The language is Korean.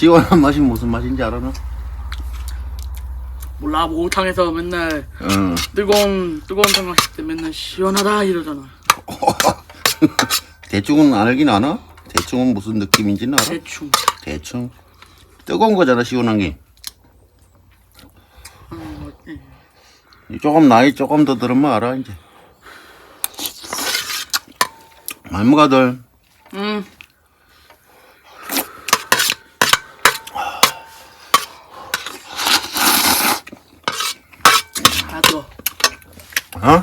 시원한 맛이 무슨 맛인지 알아 너? 몰라 목욕탕에서 맨날 응. 뜨거운 뜨거운 탕 마실 때 맨날 시원하다 이러잖아 대충은 알긴 아나? 대충은 무슨 느낌인지는 알아? 대충 대충. 뜨거운 거잖아 시원한 게. 어, 예. 조금 나이 조금 더 들으면 알아 이제. 말무가들 음 아